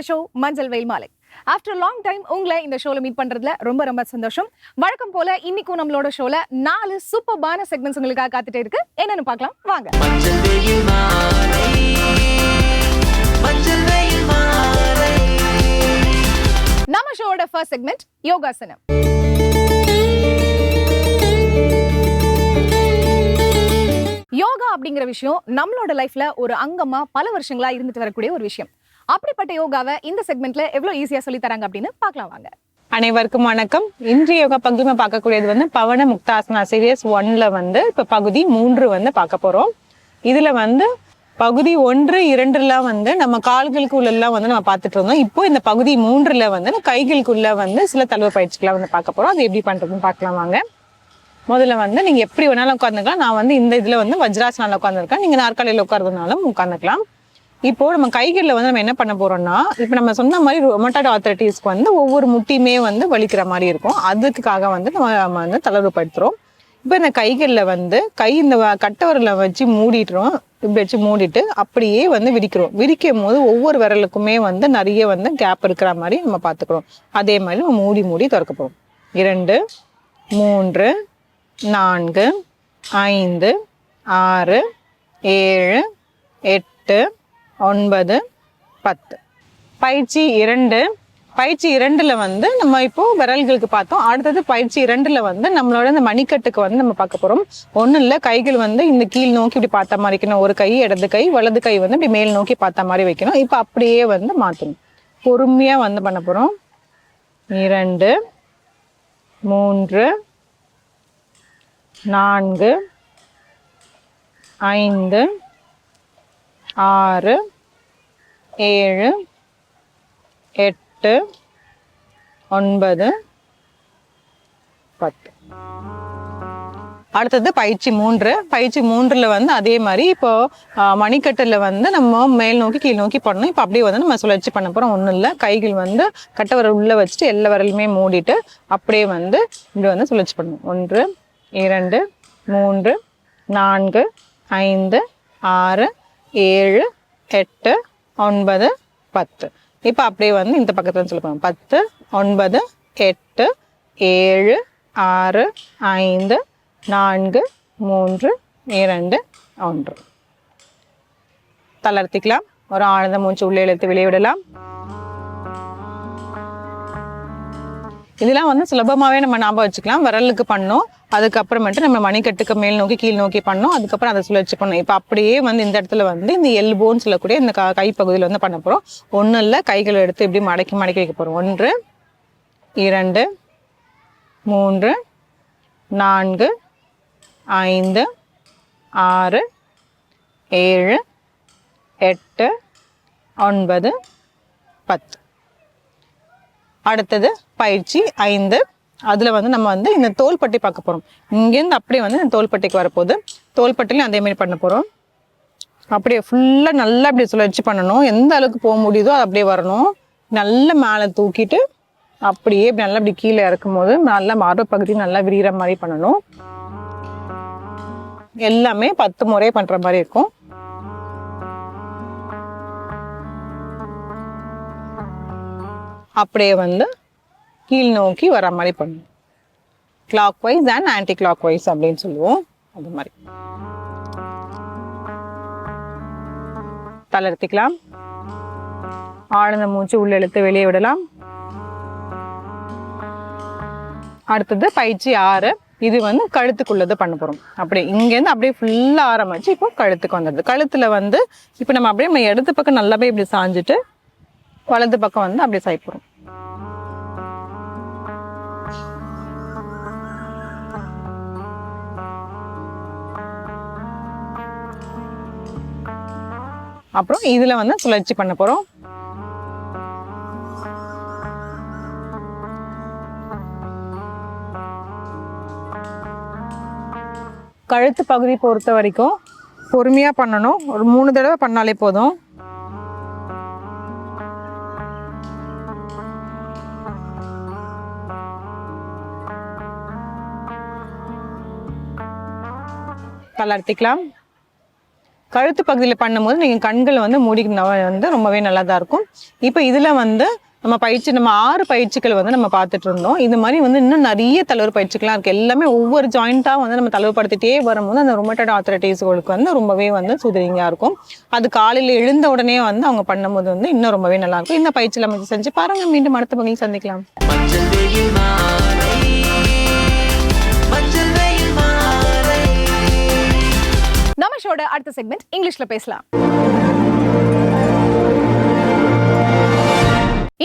The show மஞ்சள் வெயில் மாலை. ஆஃப்டர் லாங் டைம் உங்களை இந்த ஷோல மீட் பண்றதுல ரொம்ப ரொம்ப சந்தோஷம். வழக்கம் போல இன்னைக்கும் நம்மளோட ஷோல நாலு சூப்பர்பான செக்மெண்ட்ஸ் உங்களுக்காக காத்துட்டே இருக்கு. என்னன்னு பார்க்கலாம். வாங்க. நம்ம ஷோவோட ஃபர்ஸ்ட் செக்மெண்ட் யோகாசனம். யோகா அப்படிங்கிற விஷயம் நம்மளோட லைஃப்ல ஒரு அங்கமா பல வருஷங்களா இருந்துட்டு வரக்கூடிய ஒரு விஷயம். அப்படிப்பட்ட யோகாவை இந்த செக்மெண்ட்ல எவ்வளவு ஈஸியா சொல்லி தராங்க அப்படின்னு பார்க்கலாம் வாங்க. அனைவருக்கும் வணக்கம். இன்றைய யோகா பகுதியுமே பார்க்கக்கூடியது வந்து பவன முக்தாசனா சீரியஸ் ஒன்ல வந்து இப்ப பகுதி மூன்று வந்து பார்க்க போறோம். இதுல வந்து பகுதி ஒன்று இரண்டுலாம் வந்து நம்ம கால்களுக்கு உள்ளெல்லாம் வந்து நம்ம பார்த்துட்டு இருந்தோம். இப்போ இந்த பகுதி மூன்றுல வந்து கைகளுக்குள்ள வந்து சில தழுவு பயிற்சிகளாக வந்து பார்க்க போகிறோம் அது எப்படி பண்ணுறதுன்னு பார்க்கலாம் வாங்க. முதல்ல வந்து நீங்கள் எப்படி வேணாலும் உட்காந்துக்கலாம் நான் வந்து இந்த இதில் வந்து வஜ்ராசனால உட்காந்துருக்கேன் நீங்கள் நாற்காலியில் உட்காந்துனாலும் உட்காந்துக்கலாம் இப்போ நம்ம கைகளில் வந்து நம்ம என்ன பண்ண போறோம்னா இப்போ நம்ம சொன்ன மாதிரி ரொமட்டாய்டு ஆர்த்தரைட்டிஸ்க்கு வந்து ஒவ்வொரு முட்டியுமே வந்து வலிக்கிற மாதிரி இருக்கும். அதுக்காக வந்து நம்ம வந்து தளர்வுபடுத்துறோம். இப்போ இந்த கைகளில் வந்து கை இந்த கட்டவரில் வச்சு மூடிடுறோம். இப்படி வச்சு மூடிட்டு அப்படியே வந்து விரிக்கிறோம். விரிக்கும் போது ஒவ்வொரு விரலுக்குமே வந்து நிறைய வந்து கேப் இருக்கிற மாதிரி நம்ம பார்த்துக்கிறோம். அதே மாதிரி நம்ம மூடி மூடி திறக்க போகிறோம் இரண்டு மூன்று நான்கு ஐந்து ஆறு ஏழு எட்டு ஒன்பது பத்து. பயிற்சி இரண்டு. பயிற்சி இரண்டில் வந்து நம்ம இப்போ விரல்களுக்கு பார்த்தோம். அடுத்தது பயிற்சி இரண்டில் வந்து நம்மளோட இந்த மணிக்கட்டுக்கு வந்து நம்ம பார்க்க போகிறோம் ஒன்றும் இல்லை கைகள் வந்து இந்த கீழ் நோக்கி இப்படி பார்த்த மாதிரி வைக்கணும். ஒரு கை இடது கை வலது கை வந்து இப்படி மேல் நோக்கி பார்த்த மாதிரி வைக்கணும். இப்போ அப்படியே வந்து மாற்றணும் பொறுமையாக வந்து பண்ண போகிறோம் இரண்டு மூன்று நான்கு ஐந்து ஆறு ஏழு எட்டு ஒன்பது பத்து அடுத்தது பயிற்சி மூன்று பயிற்சி மூன்றில் வந்து அதே மாதிரி இப்போது மணிக்கட்டில் வந்து நம்ம மேல் நோக்கி கீழ் நோக்கி பண்ணணும் இப்போ அப்படியே வந்து நம்ம சுழற்சி பண்ண போகிறோம் ஒன்றும் இல்லை கைகள் வந்து கட்டவரல் உள்ளே வச்சுட்டு எல்லா விரலுமே மூடிட்டு அப்படியே வந்து இப்படி வந்து சுழற்சி பண்ணணும் ஒன்று இரண்டு மூன்று நான்கு ஐந்து ஆறு ஏழு எட்டு ஒன்பது பத்து. இப்போ அப்படியே வந்து இந்த பக்கத்தில் சொல்ல பத்து ஒன்பது எட்டு ஏழு ஆறு ஐந்து நான்கு மூன்று இரண்டு ஒன்று. தளர்த்திக்கலாம். ஒரு ஆழ்ந்த மூச்சு உள்ளே இழுத்து வெளியிடலாம் இதெல்லாம் வந்து சுலபமாகவே நம்ம ஞாபகம் வச்சுக்கலாம். விரலுக்கு பண்ணோம். அதுக்கப்புறமேட்டு நம்ம மணிக்கட்டுக்கு மேல் நோக்கி கீழ் நோக்கி பண்ணோம். அதுக்கப்புறம் அதை சுழற்சி பண்ணோம். இப்போ அப்படியே வந்து இந்த இடத்துல வந்து இந்த எல்போன்னு சொல்லக்கூடிய இந்த க- கைப்பகுதியில் வந்து பண்ண போகிறோம் ஒன்றும் இல்லை கைகளை எடுத்து இப்படி மடக்கி மடக்கி வைக்க போகிறோம் ஒன்று இரண்டு மூன்று நான்கு ஐந்து ஆறு ஏழு எட்டு ஒன்பது பத்து. அடுத்தது பயிற்சி ஐந்து அதில் வந்து நம்ம வந்து இந்த தோள்பட்டி பார்க்க போகிறோம் இங்கேருந்து அப்படியே வந்து இந்த தோள்பட்டிக்கு வரப்போகுது. தோல்பட்டிலையும் அதே மாதிரி பண்ண போகிறோம் அப்படியே ஃபுல்லாக நல்லா அப்படியே சுழற்சி பண்ணணும். எந்த அளவுக்கு போக முடியுதோ அது அப்படியே வரணும். நல்லா மேலே தூக்கிட்டு அப்படியே இப்படி நல்லா இப்படி கீழே இறக்கும் போது நல்லா மார்பு பகுதி நல்லா விரிகிற மாதிரி பண்ணணும். எல்லாமே பத்து முறை பண்ணுற மாதிரி இருக்கும். அப்படியே வந்து கீழ் நோக்கி வர மாதிரி பண்ணும். Clockwise and anticlockwise அப்படின்னு சொல்லுவோம். அது மாதிரி. தளர்த்திக்கலாம் ஆழ்ந்த மூச்சு உள்ள இழுத்து வெளியே விடலாம். அடுத்தது பயிற்சி ஆறு. இது வந்து கழுத்துக்குள்ளது பண்ண போகிறோம் அப்படியே இங்கேருந்து அப்படியே ஃபுல்லாக ஆரம்பிச்சு இப்போ கழுத்துக்கு வந்துடுது. கழுத்தில் வந்து இப்போ நம்ம அப்படியே நம்ம இடது பக்கம் நல்லாவே இப்படி சாஞ்சிட்டு வலது பக்கம் வந்து அப்படியே சாய்ப்போம் அப்புறம் இதில் வந்து சுழற்சி பண்ண போகிறோம் கழுத்து பகுதி பொறுத்த வரைக்கும் பொறுமையாக பண்ணணும். ஒரு மூணு தடவை பண்ணாலே போதும். கலர்த்திக்கலாம் கழுத்து பகுதியில் பண்ணும்போது நீங்கள் கண்களை வந்து மூடிக்கின வந்து ரொம்பவே நல்லா தான் இருக்கும். இப்போ இதில் வந்து நம்ம பயிற்சி நம்ம ஆறு பயிற்சிகள் வந்து நம்ம பார்த்துட்டு இருந்தோம். இது மாதிரி வந்து இன்னும் நிறைய தளர்வு பயிற்சிகள்லாம் இருக்குது எல்லாமே ஒவ்வொரு ஜாயிண்ட்டாக வந்து நம்ம தளர்வுபடுத்திட்டே வரும்போது அந்த ரொமட்டட் ஆத்தரைட்டிஸ்களுக்கு வந்து ரொம்பவே வந்து சுதிரிங்காக இருக்கும். அது காலையில் எழுந்த உடனே வந்து அவங்க பண்ணும்போது வந்து இன்னும் ரொம்பவே நல்லா இருக்கும். இந்த பயிற்சியில் நம்ம செஞ்சு பாருங்க. மீண்டும் அடுத்த பகுதியில் சந்திக்கலாம். ஆகாஷோட அடுத்த செக்மெண்ட் இங்கிலீஷ்ல பேசலாம்.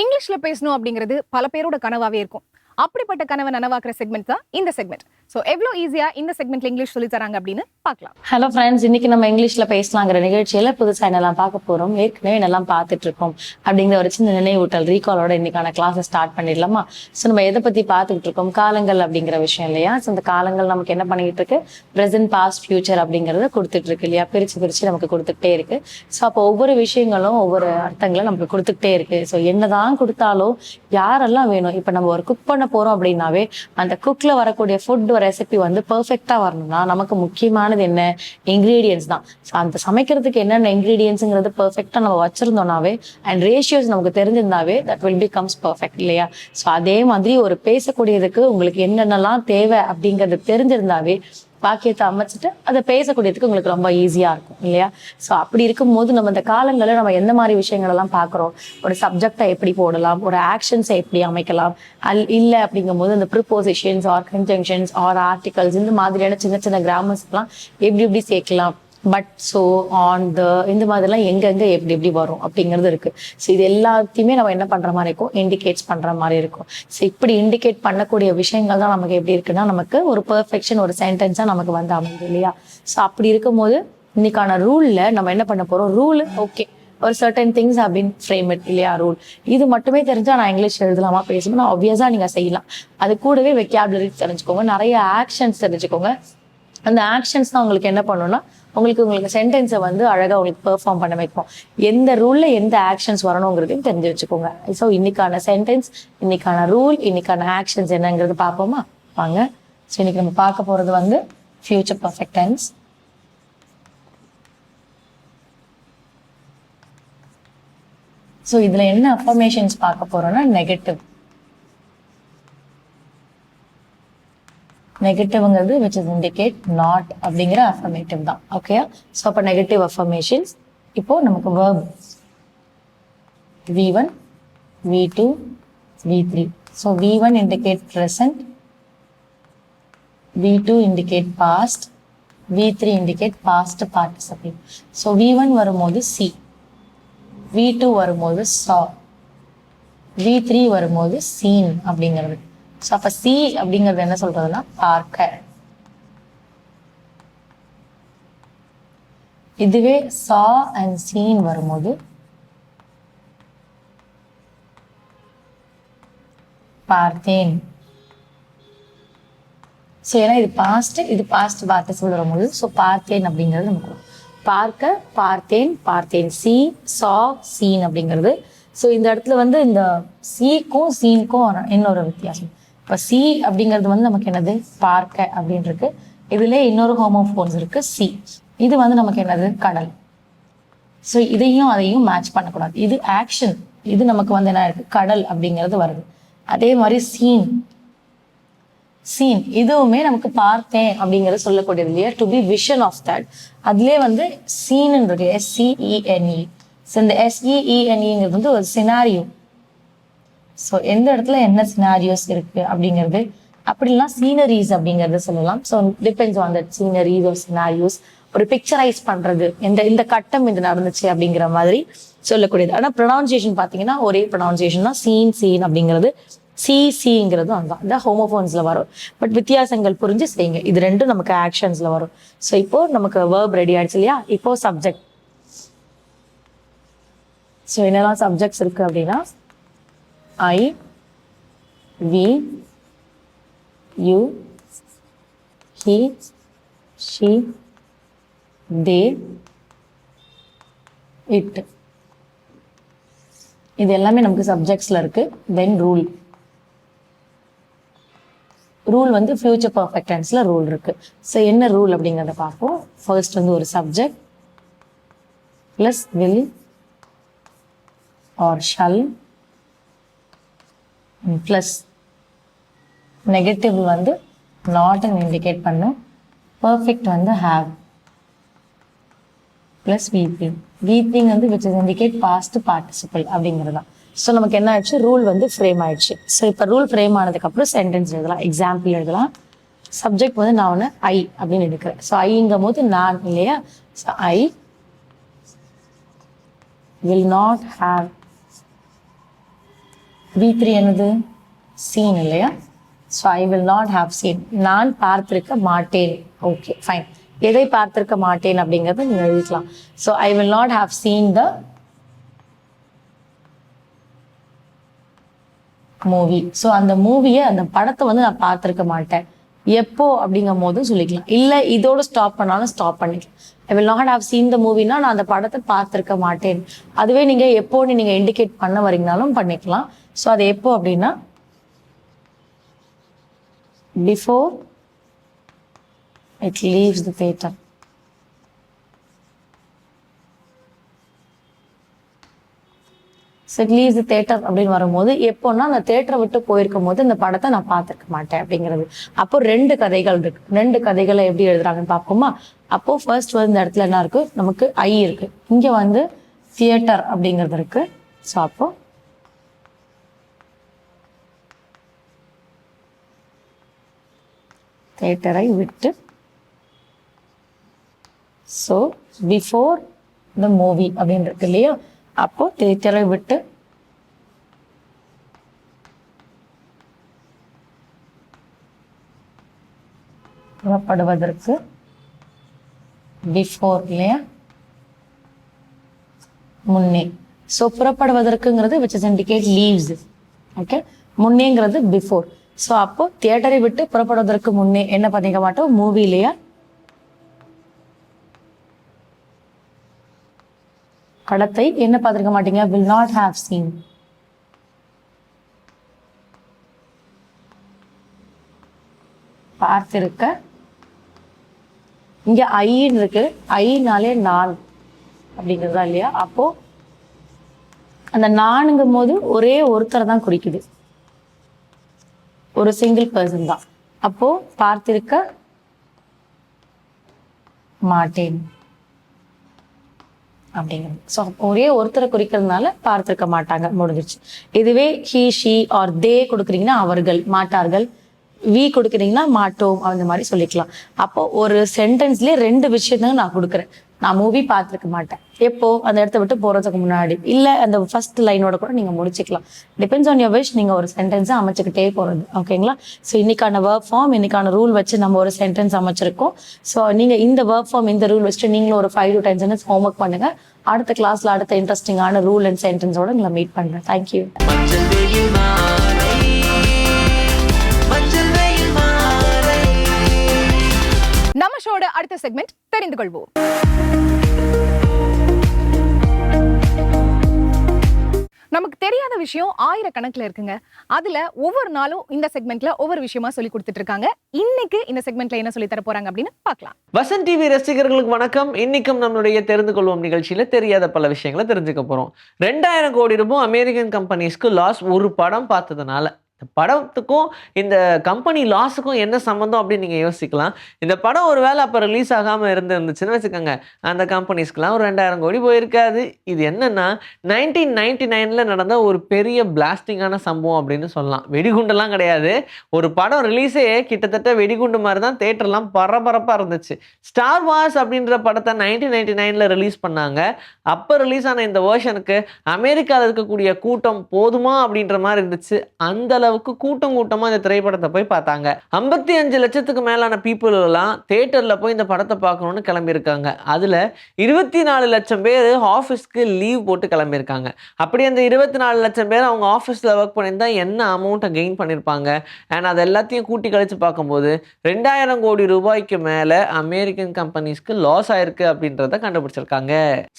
இங்கிலீஷ்ல பேசணும் அப்படிங்கிறது பல பேரோட கனவாவே இருக்கும். அப்படிப்பட்ட கனவை நனவாக்குற செக்மெண்ட் தான் இந்த செக்மெண்ட் ஸோ எவ்வளோ ஈஸியாக இந்த செக்மெண்ட்ல இங்கிலீஷ் சொல்லி தராங்க அப்படின்னு பார்க்கலாம். ஹலோ ஃப்ரெண்ட்ஸ் இன்னைக்கு நம்ம இங்கிலீஷ்ல பேசலாங்கிற நிகழ்ச்சியில புதுசாக என்னெல்லாம் பார்க்க போறோம் ஏற்கனவே என்னெல்லாம் பார்த்துட்டு இருக்கோம் அப்படிங்கிற ஒரு சின்ன நினைவூட்டல் ரீகாலோட இன்னைக்கான கிளாஸை ஸ்டார்ட் பண்ணிடலாமா? ஸோ நம்ம எதை பத்தி பார்த்துக்கிட்டு இருக்கோம்? காலங்கள் அப்படிங்கிற விஷயம் இல்லையா? ஸோ இந்த காலங்கள் நமக்கு என்ன பண்ணிட்டு இருக்கு? ப்ரெசென்ட் பாஸ்ட் ஃபியூச்சர் அப்படிங்கறத கொடுத்துட்டு இருக்கு இல்லையா? பிரிச்சு பிரிச்சு நமக்கு கொடுத்துட்டே இருக்கு. ஸோ அப்போ ஒவ்வொரு விஷயங்களும் ஒவ்வொரு அர்த்தங்களும் நமக்கு கொடுத்துக்கிட்டே இருக்கு. ஸோ என்னதான் கொடுத்தாலும் யாரெல்லாம் வேணும்? இப்போ நம்ம ஒரு குக் பண்ண போறோம் அப்படின்னாவே அந்த குக்ல வரக்கூடிய ஃபுட் ரெசிபி வந்து பர்ஃபெக்டாக வரணும்னா நமக்கு முக்கியமானது என்ன? இன்க்ரீடியன்ஸ் தான். ஸோ அந்த சமைக்கிறதுக்கு என்னென்ன இன்க்ரீடியன்ஸுங்கிறது பர்ஃபெக்டாக நம்ம வச்சுருந்தோம்னாவே அண்ட் ரேஷியோஸ் நமக்கு தெரிஞ்சிருந்தாவே தட் வில் பிகம்ஸ் பர்ஃபெக்ட் இல்லையா? ஸோ அதே மாதிரி ஒரு பேசக்கூடியதுக்கு உங்களுக்கு என்னென்னலாம் தேவை அப்படிங்கிறது தெரிஞ்சிருந்தாவே வாக்கியத்தை அமைச்சிட்டு அதை பேசக்கூடியதுக்கு உங்களுக்கு ரொம்ப ஈஸியாக இருக்கும் இல்லையா? ஸோ அப்படி இருக்கும்போது நம்ம இந்த காலங்களில் நம்ம எந்த மாதிரி விஷயங்களெல்லாம் பார்க்குறோம்? ஒரு சப்ஜெக்டை எப்படி போடலாம்? ஒரு ஆக்ஷன்ஸை எப்படி அமைக்கலாம்? அல் இல்லை அப்படிங்கும்போது இந்த prepositions or conjunctions or articles இந்த மாதிரியான சின்ன சின்ன கிராமர்ஸ்லாம் எப்படி எப்படி சேர்க்கலாம்? பட் ஸோ ஆன் த இந்த மாதிரிலாம் எங்கெங்கே எப்படி எப்படி வரும் அப்படிங்கிறது இருக்குது ஸோ இது எல்லாத்தையுமே நம்ம என்ன பண்ணுற மாதிரி இருக்கும்? இண்டிகேட்ஸ் பண்ணுற மாதிரி இருக்கும். ஸோ இப்படி இண்டிகேட் பண்ணக்கூடிய விஷயங்கள் தான் நமக்கு எப்படி இருக்குன்னா நமக்கு ஒரு பர்ஃபெக்ஷன் ஒரு சென்டென்ஸாக நமக்கு வந்து அமைது இல்லையா? ஸோ அப்படி இருக்கும்போது இன்னைக்கான ரூலில் நம்ம என்ன பண்ண போகிறோம் ரூல் ஓகே ஒரு சர்டன் திங்ஸ் அப்படின்னு ஃப்ரேம் இட் இல்லையா ரூல் இது மட்டுமே தெரிஞ்சால் நான் இங்கிலீஷ் எழுதலாமா பேசணும்னா ஆப்வியஸாக நீங்கள் செய்யலாம். அது கூடவே வெக்காபுலரி தெரிஞ்சுக்கோங்க. நிறைய ஆக்ஷன்ஸ் தெரிஞ்சுக்கோங்க. அந்த ஆக்ஷன்ஸ் தான் உங்களுக்கு என்ன பண்ணும்னா உங்களுக்கு உங்களுக்கு சென்டென்ஸை வந்து அழகாக உங்களுக்கு பெர்ஃபார்ம் பண்ண வைக்கும் எந்த ரூலில் எந்த ஆக்ஷன்ஸ் வரணுங்கிறதையும் தெரிஞ்சு வச்சுக்கோங்க. ஸோ இன்னைக்கான சென்டென்ஸ் இன்னைக்கான ரூல் இன்னைக்கான ஆக்ஷன்ஸ் என்னங்கிறது பார்ப்போமா? வாங்க. ஸோ இன்னைக்கு நம்ம பார்க்க போகிறது வந்து ஃபியூச்சர் பர்ஃபெக்ட் டென்ஸ் ஸோ இதில் என்ன அஃபர்மேஷன்ஸ் பார்க்க போகிறோன்னா நெகட்டிவ் நெகட்டிவ்ங்கிறது விச் இஸ் இண்டிகேட் நாட் அப்படிங்கிற அஃபர்மேட்டிவ் தான். ஓகே ஸோ அப்போ நெகட்டிவ் அஃபர்மேஷன்ஸ் இப்போ நமக்கு verb V one V two V three so V one indicate present V two indicate past V three indicate past participle so V one வரும்போது see V two வரும்போது saw V three வரும்போது seen அப்படிங்கிறது. So அப்போ see அப்படிங்கிறது என்ன சொல்றதுன்னா பார்க்க. இதுவே சா அண்ட் சீன் வரும்போது பார்த்தேன். ஸோ ஏன்னா இது பாஸ்ட் இது பாஸ்ட் பார்ட்டிசிபிள் வரும்போது ஸோ பார்த்தேன் அப்படிங்கிறது நமக்கு பார்க்க பார்த்தேன் பார்த்தேன். சி சா சீன் அப்படிங்கிறது. ஸோ இந்த இடத்துல வந்து இந்த சீக்கும் சீனுக்கும் இன்னொரு வித்தியாசம். இப்போ சி அப்படிங்கிறது வந்து நமக்கு என்னது? பார்க்க அப்படின்னு இருக்கு. இதுல இன்னொரு ஹோமோஃபோன்ஸ் இருக்கு. சி இது வந்து நமக்கு என்னது? கடல். ஸோ இதையும் அதையும் மேட்ச் பண்ணக்கூடாது. இது ஆக்ஷன் இது நமக்கு வந்து என்ன இருக்கு? கடல் அப்படிங்கிறது வருது. அதே மாதிரி சீன் சீன் இதுவுமே நமக்கு பார்த்தேன் அப்படிங்கிறத சொல்லக்கூடியது இல்லையா? To be vision of that அதுலேயே வந்து சீன் இருக்கு. எஸ்சிஇஎன்இ ஸோ இந்த எஸ்இஇஎன்இங்கிறது வந்து ஒரு சினாரியோ ஸோ எந்த இடத்துல என்ன சினாரியோஸ் இருக்கு அப்படிங்கிறது அப்படிலாம் சீனரிஸ் அப்படிங்கறத சொல்லலாம். So depends on that sceneries ஒரு சினாரியோஸ் ஒரு பிக்சரைஸ் பண்றது இந்த இந்த கட்டம் இது நடந்துச்சு அப்படிங்கிற மாதிரி சொல்லக்கூடியது. ஆனால் ப்ரொனவுன்சியேஷன் பார்த்தீங்கன்னா ஒரே ப்ரொனவுன்சியேஷன் தான். சீன் சீன் அப்படிங்கிறது சி சிங்கிறதும் அதுதான். இந்த ஹோமோஃபோன்ஸ்ல வரும். பட் வித்தியாசங்கள் புரிஞ்சு செய்யுங்க. இது ரெண்டும் நமக்கு ஆக்ஷன்ஸ்ல வரும். ஸோ இப்போ நமக்கு வேர்ப் ரெடி ஆயிடுச்சு இல்லையா? இப்போ சப்ஜெக்ட் ஸோ என்னெல்லாம் சப்ஜெக்ட்ஸ் இருக்கு அப்படின்னா I we you he she they it இது எல்லாமே நமக்கு சப்ஜெக்ட்ஸில் இருக்குது தென் ரூல் ரூல் வந்து ஃபியூச்சர் பர்ஃபெக்ட் டென்ஸில் ரூல் இருக்குது ஸோ என்ன ரூல் அப்படிங்கிறத பார்ப்போம். ஃபர்ஸ்ட் வந்து ஒரு subject plus will or shall plus negative வந்து நாட்னு இண்டிகேட் பண்ணும் பர்ஃபெக்ட் வந்து ஹேவ் ப்ளஸ் வீத்திங் வீத்திங் வந்து which is indicate past participle அப்படிங்கிறது தான். ஸோ நமக்கு என்ன ஆயிடுச்சு? ரூல் வந்து ஃப்ரேம் ஆயிடுச்சு. ஸோ இப்போ ரூல் ஃப்ரேம் ஆனதுக்கப்புறம் சென்டென்ஸ் எழுதலாம். எக்ஸாம்பிள் எழுதலாம். சப்ஜெக்ட் வந்து நான் ஒன்று ஐ அப்படின்னு எடுக்கிறேன். ஸோ ஐங்கும் போது நான் இல்லையா? So I will not have V three என்னது? சீன் இல்லையா? So I will not have seen நான் பார்த்திருக்க மாட்டேன். ஓகே ஃபைன் எதை பார்த்திருக்க மாட்டேன் அப்படிங்கிறத நீங்க எழுதிக்கலாம். So I will not have seen the movie so அந்த மூவியை அந்த படத்தை வந்து நான் பார்த்திருக்க மாட்டேன். எப்போ அப்படிங்கும் போது சொல்லிக்கலாம். இல்லை இதோட ஸ்டாப் பண்ணாலும் ஸ்டாப் பண்ணிக்கலாம். I will not have seen the மூவினா நான் அந்த படத்தை பார்த்துருக்க மாட்டேன். அதுவே நீங்க எப்போன்னு நீங்க இண்டிகேட் பண்ண வரீங்கனாலும் பண்ணிக்கலாம். ஸோ அது எப்போ அப்படின்னா before it leaves the theatre it leaves the theatre அப்படின்னு வரும்போது எப்போன்னா அந்த தேட்டரை விட்டு போயிருக்கும் போது இந்த படத்தை நான் பார்த்துருக்க மாட்டேன் அப்படிங்கிறது. அப்போ ரெண்டு கதைகள் இருக்கு. ரெண்டு கதைகளை எப்படி எழுதுறாங்கன்னு பார்ப்போமா? அப்போ ஃபர்ஸ்ட் வந்து இந்த இடத்துல என்ன இருக்கு? நமக்கு ஐ இருக்கு. இங்கே வந்து தியேட்டர் அப்படிங்கிறது இருக்கு. ஸோ அப்போ தேட்டரை விட்டு. ஸோ பிஃபோர் த மூவி அப்படின்னு இருக்கு இல்லையா? அப்போ தேட்டரை விட்டு. புறப்படுவதற்கு பிஃபோர் இல்லையா? முன்னே. So புறப்படுவதற்குங்கிறது which is indicate leaves okay முன்னேங்கிறது before so அப்போ தியேட்டரை விட்டு புறப்படுவதற்கு முன்னே என்ன பண்ணிக்க மாட்டோம்? மூவி படத்தை என்ன பார்த்திருக்க மாட்டீங்க? வில் நாட் ஹாவ் சீன் பார்த்திருக்க. இங்க ஐன்னு இருக்கு. ஐனாலே நான் அப்படிங்கிறதா இல்லையா? அப்போ அந்த நானுங்கும் போது ஒரே ஒருத்தரை தான் குறிக்குது. ஒரு சிங்கிள் பர்சன் தான். அப்போ பார்த்திருக்க மாட்டேன். அப்படிங்கிறது. ஸோ ஒரே ஒருத்தரை குறிக்கிறதுனால பார்த்திருக்க மாட்டாங்க. முடிஞ்சிருச்சு. இதுவே ஹீ ஷி ஆர் தே கொடுக்குறீங்கன்னா அவர்கள் மாட்டார்கள். வி கொடுக்குறீங்கன்னா மாட்டோம். அந்த மாதிரி சொல்லிக்கலாம். அப்போ ஒரு சென்டென்ஸ்லேயே ரெண்டு விஷயத்தையும் நான் கொடுக்குறேன். நான் மூவி பார்த்துருக்க மாட்டேன். எப்போ? அந்த இடத்த விட்டு போறதுக்கு முன்னாடி. இல்ல அந்த ஃபர்ஸ்ட் லைனோட கூட நீங்க முடிச்சுக்கலாம். டிபெண்ட்ஸ் ஆன் யோர் விஷ் நீங்க ஒரு சென்டென்ஸை அமைச்சுக்கிட்டே போறது. ஓகேங்களா ஸோ இன்னைக்கான ஒர்க் ஃபார்ம் இன்னைக்கான ரூல் வச்சு நம்ம ஒரு சென்டென்ஸ் அமைச்சிருக்கோம். ஸோ நீங்க இந்த ஒர்க் ஃபார்ம் இந்த ரூல் வச்சுட்டு நீங்களும் ஒரு five to ten sentence homework பண்ணுங்க. அடுத்த கிளாஸ்ல அடுத்த இன்ட்ரெஸ்டிங்கான ரூல் அண்ட் சென்டென்ஸோட உங்களை மீட் பண்றேன். தேங்க்யூ அடுத்த செக்மெண்ட் தெரிந்து கொள்வோம் நமக்கு தெரியாத விஷயம் ஆயிரக்கணக்கில் இருக்குங்க. அதுல ஒவ்வொரு நாளும் இந்த செக்மெண்ட்ல ஒவ்வொரு விஷயமா சொல்லி கொடுத்துட்டு இருக்காங்க இன்னைக்கு இந்த செக்மெண்ட்ல என்ன சொல்லி தர போறாங்க அப்படின்னு பார்க்கலாம். வசன் டிவி ரசிகர்களுக்கு வணக்கம். இன்னைக்கும் நம்மளுடைய தெரிந்து கொள்வோம் நிகழ்ச்சியில தெரியாத பல விஷயங்களை தெரிஞ்சுக்க போறோம். ரெண்டாயிரம் கோடி ரூபாய் அமெரிக்கன் கம்பெனிஸ்க்கு லாஸ் ஒரு படம் பார்த்ததுனால. இந்த படத்துக்கும் இந்த கம்பெனி லாஸுக்கும் என்ன சம்மந்தம் அப்படின்னு நீங்கள் யோசிக்கலாம். இந்த படம் ஒரு வேளை அப்போ ரிலீஸ் ஆகாமல் இருந்துருந்துச்சுன்னு வச்சுக்கோங்க. அந்த கம்பெனிஸ்க்கெலாம் ஒரு ரெண்டாயிரம் கோடி போயிருக்காது. இது என்னென்னா நைன்டீன் நைன்டி நைனில் நடந்த ஒரு பெரிய பிளாஸ்டிங்கான சம்பவம் அப்படின்னு சொல்லலாம். வெடிகுண்டெல்லாம் கிடையாது. ஒரு படம் ரிலீஸே கிட்டத்தட்ட வெடிகுண்டு மாதிரி தான் தேட்டர்லாம் பரபரப்பாக இருந்துச்சு. ஸ்டார் வார்ஸ் அப்படின்ற படத்தை நைன்டீன் நைன்டி நைனில் ரிலீஸ் பண்ணாங்க. அப்போ ரிலீஸ் ஆன இந்த வேர்ஷனுக்கு அமெரிக்காவில் இருக்கக்கூடிய கூட்டம் போதுமா அப்படின்ற மாதிரி இருந்துச்சு. அந்த அளவுக்கு கூட்டம் கூட்டமாக இந்த திரைப்படத்தை போய் பார்த்தாங்க. ஐம்பத்தி அஞ்சு லட்சத்துக்கு மேலான பீப்புள் எல்லாம் தேட்டரில் போய் இந்த படத்தை பார்க்கணுன்னு கிளம்பியிருக்காங்க. அதில் இருபத்தி நாலு லட்சம் பேர் ஆஃபீஸ்க்கு லீவ் போட்டு கிளம்பியிருக்காங்க. அப்படி அந்த இருபத்தி நாலு லட்சம் பேர் அவங்க ஆஃபீஸில் ஒர்க் பண்ணியிருந்தா என்ன அமௌண்ட்டை கெயின் பண்ணியிருப்பாங்க? அண்ட் அது எல்லாத்தையும் கூட்டி கழித்து பார்க்கும்போது ரெண்டாயிரம் கோடி ரூபாய்க்கு மேலே அமெரிக்கன் கம்பெனிஸ்க்கு லாஸ் ஆயிருக்கு அப்படின்றத கண்டுபிடிச்சிருக்காங்க.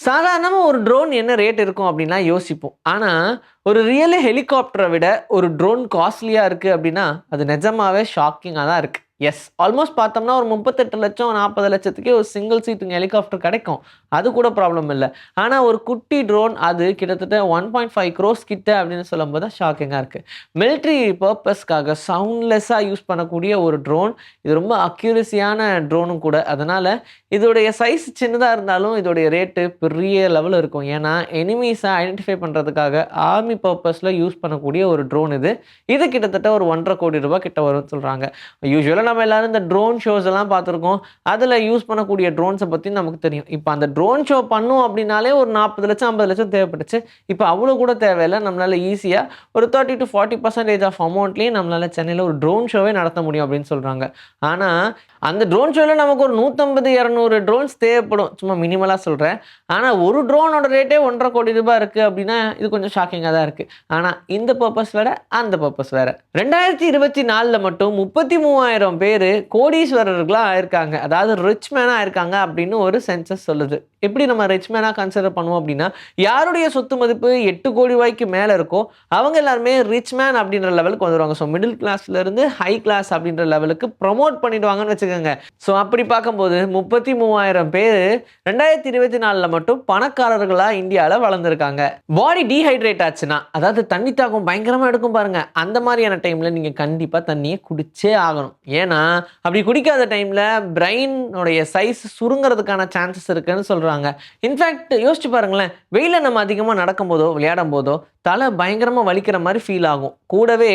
சாதாரணமாக ஒரு ட்ரோன் என்ன ரேட் இருக்கும் அப்படின்னா யோசிப்போம். ஆனால் ஒரு ரியல் ஹெலிகாப்டரை விட ஒரு ட்ரோன் காஸ்ட்லியாக இருக்குது அப்படின்னா அது நிஜமாவே ஷாக்கிங்காக தான் இருக்குது எஸ் ஆல்மோஸ்ட் பார்த்தோம்னா ஒரு முப்பத்தெட்டு லட்சம் நாற்பது லட்சத்துக்கே ஒரு சிங்கிள் சீட்டுங்க ஹெலிகாப்டர் கிடைக்கும். அது கூட ப்ராப்ளம் இல்லை. ஆனால் ஒரு குட்டி ட்ரோன் அது கிட்டத்தட்ட ஒன் பாயிண்ட் ஃபைவ் க்ரோஸ் கிட்ட அப்படின்னு சொல்லும்போது தான் ஷாக்கிங்காக இருக்குது மிலிட்ரி பர்பஸ்க்காக சவுண்ட்லெஸ்ஸாக யூஸ் பண்ணக்கூடிய ஒரு ட்ரோன் இது ரொம்ப அக்யூரஸியான ட்ரோனும் கூட. அதனால் இதோடைய சைஸ் சின்னதாக இருந்தாலும் இதோடைய ரேட்டு பெரிய லெவலில் இருக்கும். ஏன்னா எனிமீஸை ஐடென்டிஃபை பண்ணுறதுக்காக ஆர்மி பர்பஸில் யூஸ் பண்ணக்கூடிய ஒரு ட்ரோன் இது. இது கிட்டத்தட்ட ஒரு ஒன்றரை கோடி ரூபாய் கிட்ட வரும்னு சொல்கிறாங்க யூஸ்வலாக நம்ம எல்லாரும் இந்த ட்ரோன் ஷோஸ் எல்லாம் பார்த்துருக்கோம். அதில் யூஸ் பண்ணக்கூடிய ட்ரோன்ஸை பற்றி நமக்கு தெரியும். இப்போ அந்த ட்ரோன் ஷோ பண்ணும் அப்படின்னாலே ஒரு நாற்பது லட்சம் ஐம்பது லட்சம் தேவைப்பட்டுச்சு. இப்போ அவ்வளோ கூட தேவையில்லை. நம்மளால் ஈஸியாக ஒரு thirty to forty percentage of அமௌண்ட்லேயே நம்மளால் சென்னையில் ஒரு ட்ரோன் ஷோவே நடத்த முடியும் அப்படின்னு சொல்கிறாங்க ஆனால் அந்த ட்ரோன் ஷோவில் நமக்கு ஒரு நூற்றம்பது இரநூறு ட்ரோன்ஸ் தேவைப்படும். சும்மா மினிமலாக சொல்கிறேன் ஆனால் ஒரு ட்ரோனோட ரேட்டே ஒன்றரை கோடி ரூபாய் இருக்குது அப்படின்னா இது கொஞ்சம் ஷாக்கிங்காக தான் இருக்குது ஆனால் இந்த பர்பஸ் வேற அந்த பர்பஸ் வேற. ரெண்டாயிரத்தி இருபத்தி நாலில் மட்டும் முப்பத்தி மூவாயிரம் பேர் கோடீஸ்வரர்களாக ஆயிருக்காங்க அதாவது ரிச் மேனாக இருக்காங்க அப்படின்னு ஒரு சென்சஸ் சொல்லுது. எப்படி நம்ம ரிச் மேனாக கன்சிடர் பண்ணுவோம் அப்படின்னா யாருடைய சொத்து மதிப்பு எட்டு கோடி ரூபாய்க்கு மேலே இருக்கோ அவங்க எல்லாருமே ரிச் மேன் அப்படின்ற லெவலுக்கு வந்துடுவாங்க ஸோ மிடில் கிளாஸ்லேருந்து ஹை கிளாஸ் அப்படின்ற லெவலுக்கு ப்ரொமோட் பண்ணிடுவாங்கன்னு வச்சுக்கோங்க. ஸோ அப்படி பார்க்கும்போது முப்பத்தி மூவாயிரம் பேர் ரெண்டாயிரத்தி இருபத்தி நாலில் மட்டும் பணக்காரர்களாக இந்தியாவில் வளர்ந்துருக்காங்க. பாடி டீஹைட்ரேட் ஆச்சுன்னா அதாவது தண்ணி தாக்கம் பயங்கரமாக எடுக்கும் பாருங்கள் அந்த மாதிரியான டைமில் நீங்கள் கண்டிப்பாக தண்ணியை குடிச்சே ஆகணும். ஏன்னா அப்படி குடிக்காத டைமில் பிரெயினுடைய சைஸ் சுருங்கிறதுக்கான சான்சஸ் இருக்குன்னு சொல்கிறாங்க இன்ஃபேக்ட் யோசிச்சு பாருங்களேன். வெயில நம்ம அதிகமாக நடக்கும் போதோ விளையாடும் போதோ தலை பயங்கரமாக வலிக்கிற மாதிரி ஃபீல் ஆகும். கூடவே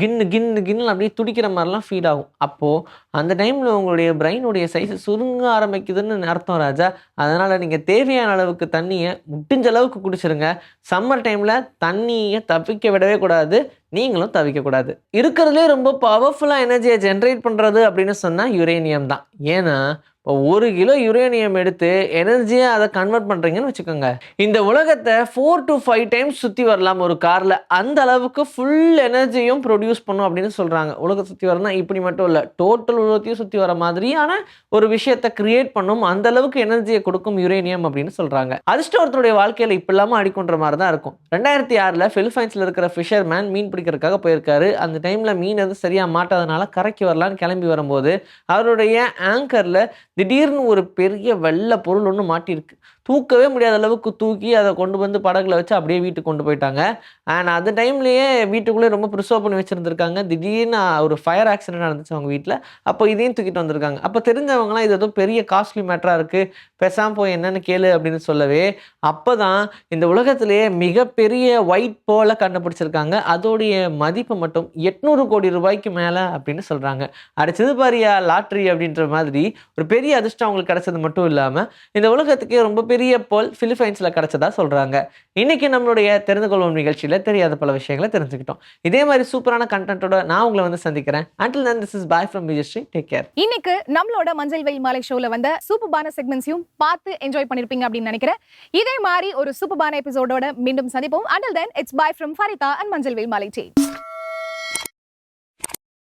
கின்னு கின்னு கின்னு அப்படியே துடிக்கிற மாதிரிலாம் ஃபீல் ஆகும். அப்போது அந்த டைமில் உங்களுடைய பிரெயினுடைய சைஸ் சுருங்க ஆரம்பிக்குதுன்னு அர்த்தம் ராஜா. அதனால் நீங்கள் தேவையான அளவுக்கு தண்ணியை முட்டிஞ்ச அளவுக்கு குடிச்சிருங்க. சம்மர் டைமில் தண்ணியை தவிக்க விடவே கூடாது. நீங்களும் தவிக்கக்கூடாது இருக்கிறதுலே ரொம்ப பவர்ஃபுல்லாக எனர்ஜியை ஜென்ரேட் பண்ணுறது அப்படின்னு சொன்னால் யுரேனியம் தான். ஏன்னா இப்போ ஒரு கிலோ யுரேனியம் எடுத்து எனர்ஜியாக அதை கன்வெர்ட் பண்ணுறீங்கன்னு வச்சுக்கோங்க. இந்த உலகத்தை ஃபோர் டு ஃபைவ் டைம்ஸ் சுற்றி வரலாம் ஒரு காரில் அந்த அளவுக்கு ஃபுல் எனர்ஜியும் ப்ரொடியூஸ் பண்ணும் அப்படின்னு சொல்கிறாங்க உலகத்தை சுற்றி வரனா இப்படி மட்டும் இல்லை டோட்டல் உலகத்தையும் சுற்றி வர மாதிரியான ஒரு விஷயத்தை கிரியேட் பண்ணும் அந்த அளவுக்கு எனர்ஜியை கொடுக்கும் யுரேனியம் அப்படின்னு சொல்கிறாங்க அதிர்ஷ்ட ஒருத்தருடைய வாழ்க்கையில் இப்படி இல்லாமல் அடிக்கொன்ற மாதிரி தான் இருக்கும். ரெண்டாயிரத்தி ஆறில் ஃபிலிப்பைன்ஸில் இருக்கிற ஃபிஷர்மேன் மீன் பிடிக்கிறதுக்காக போயிருக்காரு. அந்த டைமில் மீன் எதுவும் சரியாக மாட்டாதனால கரைக்கு வரலான்னு கிளம்பி வரும்போது அவருடைய ஆங்கரில் திடீர்னு ஒரு பெரிய வெள்ளை பொருள் ஒன்று மாட்டியிருக்கு. தூக்கவே முடியாத அளவுக்கு தூக்கி அதை கொண்டு வந்து படகுல வச்சு அப்படியே வீட்டுக்கு கொண்டு போயிட்டாங்க. அண்ட் அந்த டைம்லேயே வீட்டுக்குள்ளே ரொம்ப ப்ரிசர்வ் பண்ணி வச்சுருந்துருக்காங்க. திடீர்னு ஒரு ஃபயர் ஆக்சிடென்ட் நடந்துச்சு அவங்க வீட்டில். அப்போ இதையும் தூக்கிட்டு வந்திருக்காங்க. அப்போ தெரிஞ்சவங்களாம் இது ஏதோ பெரிய காஸ்ட்லி மேட்டராக இருக்குது பேசாமல் போய் என்னென்னு கேளு அப்படின்னு சொல்லவே அப்போ தான் இந்த உலகத்திலேயே மிகப்பெரிய ஒயிட் போல கண்டுபிடிச்சிருக்காங்க. அதோடைய மதிப்பு மட்டும் எட்நூறு கோடி ரூபாய்க்கு மேலே அப்படின்னு சொல்கிறாங்க அடிச்சது பாரியா லாட்ரி அப்படின்ற மாதிரி ஒரு பெரிய அதிர்ஷ்டம் அவங்களுக்கு கிடைச்சது மட்டும் இல்லாமல் இந்த உலகத்துக்கே ரொம்ப பெரிய போல் பிலிப்பைன்ஸில் கிடைச்சதா சொல்கிறாங்க இன்னைக்கு நம்மளுடைய தெரிந்து கொள்வோம் நிகழ்ச்சியில் தெரியாத பல விஷயங்களை தெரிஞ்சுக்கிட்டோம். இதே மாதிரி சூப்பரான கண்டென்ட்டோட நான் உங்களை வந்து சந்திக்கிறேன். Until then this is bye from Vijayashree take care இன்னைக்கு நம்மளோட மஞ்சள் வெயில் மாலை ஷோல வந்த சூப்பர்பான செக்மெண்ட்ஸையும் பார்த்து என்ஜாய் பண்ணிருப்பீங்க அப்படின்னு நினைக்கிறேன். இதே மாதிரி ஒரு சூப்பர்பான எபிசோடோட மீண்டும் சந்திப்போம். Until then it's bye from Farida and Manjal Veyil Maalai team